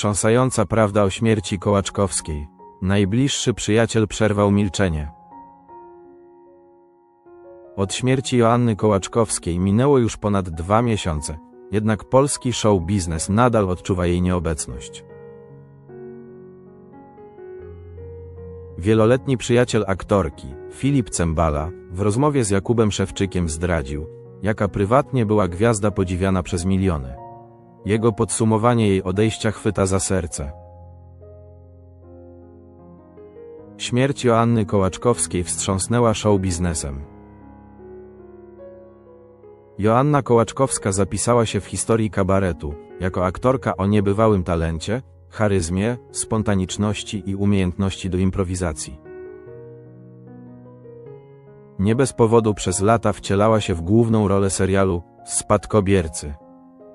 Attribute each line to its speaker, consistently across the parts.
Speaker 1: Wstrząsająca prawda o śmierci Kołaczkowskiej. Najbliższy przyjaciel przerwał milczenie. Od śmierci Joanny Kołaczkowskiej minęło już ponad dwa miesiące, jednak polski show biznes nadal odczuwa jej nieobecność. Wieloletni przyjaciel aktorki, Filip Cembala, w rozmowie z Jakubem Szewczykiem zdradził, jaka prywatnie była gwiazda podziwiana przez miliony. Jego podsumowanie jej odejścia chwyta za serce. Śmierć Joanny Kołaczkowskiej wstrząsnęła show biznesem. Joanna Kołaczkowska zapisała się w historii kabaretu, jako aktorka o niebywałym talencie, charyzmie, spontaniczności i umiejętności do improwizacji. Nie bez powodu przez lata wcielała się w główną rolę serialu Spadkobiercy.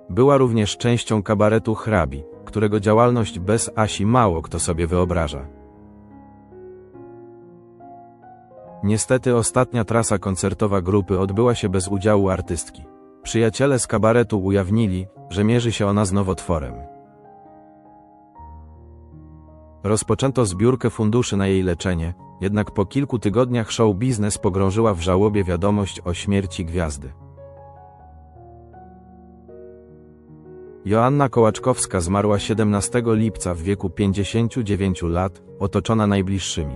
Speaker 1: Była również częścią kabaretu Hrabi, którego działalność bez Asi mało kto sobie wyobraża. Niestety ostatnia trasa koncertowa grupy odbyła się bez udziału artystki. Przyjaciele z kabaretu ujawnili, że mierzy się ona z nowotworem. Rozpoczęto zbiórkę funduszy na jej leczenie, jednak po kilku tygodniach show biznes pogrążyła w żałobie wiadomość o śmierci gwiazdy. Joanna Kołaczkowska zmarła 17 lipca w wieku 59 lat, otoczona najbliższymi.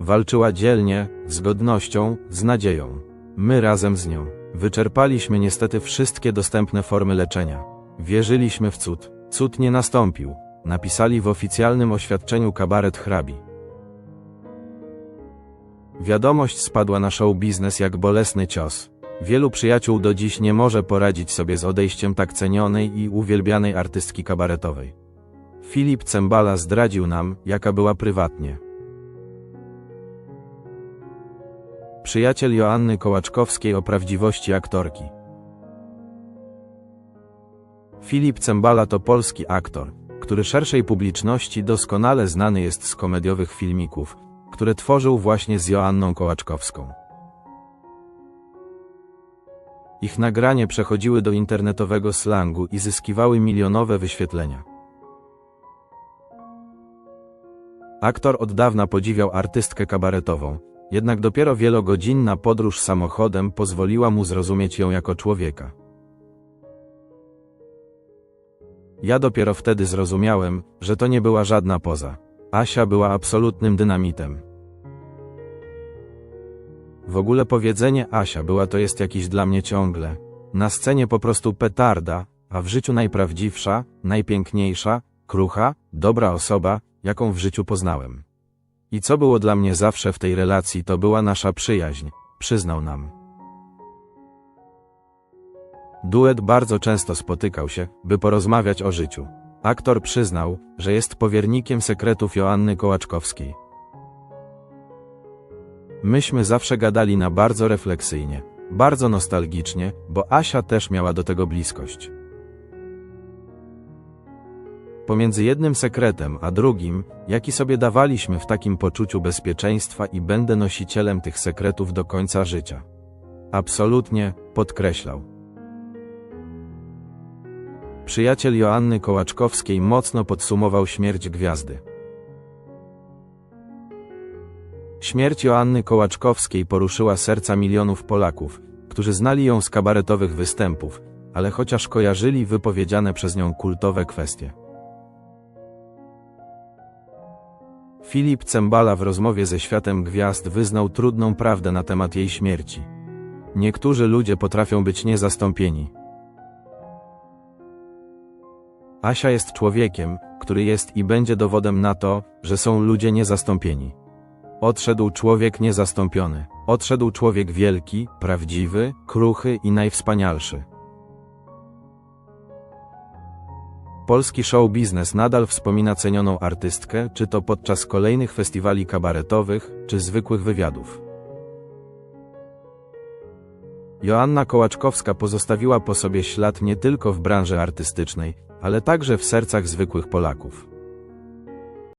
Speaker 1: Walczyła dzielnie, z godnością, z nadzieją. My razem z nią. Wyczerpaliśmy niestety wszystkie dostępne formy leczenia. Wierzyliśmy w cud. Cud nie nastąpił, napisali w oficjalnym oświadczeniu kabaret hrabi. Wiadomość spadła na show biznes jak bolesny cios. Wielu przyjaciół do dziś nie może poradzić sobie z odejściem tak cenionej i uwielbianej artystki kabaretowej. Filip Cembala zdradził nam, jaka była prywatnie. Przyjaciel Joanny Kołaczkowskiej o prawdziwości aktorki. Filip Cembala to polski aktor, który szerszej publiczności doskonale znany jest z komediowych filmików, które tworzył właśnie z Joanną Kołaczkowską. Ich nagranie przechodziły do internetowego slangu i zyskiwały milionowe wyświetlenia. Aktor od dawna podziwiał artystkę kabaretową, jednak dopiero wielogodzinna podróż samochodem pozwoliła mu zrozumieć ją jako człowieka. Ja dopiero wtedy zrozumiałem, że to nie była żadna poza. Asia była absolutnym dynamitem. W ogóle powiedzenie Asia była to jest jakiś dla mnie ciągle. Na scenie po prostu petarda, a w życiu najprawdziwsza, najpiękniejsza, krucha, dobra osoba, jaką w życiu poznałem. I co było dla mnie zawsze w tej relacji, to była nasza przyjaźń, przyznał nam. Duet bardzo często spotykał się, by porozmawiać o życiu. Aktor przyznał, że jest powiernikiem sekretów Joanny Kołaczkowskiej. Myśmy zawsze gadali na bardzo refleksyjnie, bardzo nostalgicznie, bo Asia też miała do tego bliskość. Pomiędzy jednym sekretem a drugim, jaki sobie dawaliśmy w takim poczuciu bezpieczeństwa i będę nosicielem tych sekretów do końca życia. Absolutnie, podkreślał. Przyjaciel Joanny Kołaczkowskiej mocno podsumował śmierć gwiazdy. Śmierć Joanny Kołaczkowskiej poruszyła serca milionów Polaków, którzy znali ją z kabaretowych występów, ale chociaż kojarzyli wypowiedziane przez nią kultowe kwestie. Filip Cembala w rozmowie ze światem gwiazd wyznał trudną prawdę na temat jej śmierci. Niektórzy ludzie potrafią być niezastąpieni. Asia jest człowiekiem, który jest i będzie dowodem na to, że są ludzie niezastąpieni. Odszedł człowiek niezastąpiony. Odszedł człowiek wielki, prawdziwy, kruchy i najwspanialszy. Polski show biznes nadal wspomina cenioną artystkę, czy to podczas kolejnych festiwali kabaretowych, czy zwykłych wywiadów. Joanna Kołaczkowska pozostawiła po sobie ślad nie tylko w branży artystycznej, ale także w sercach zwykłych Polaków.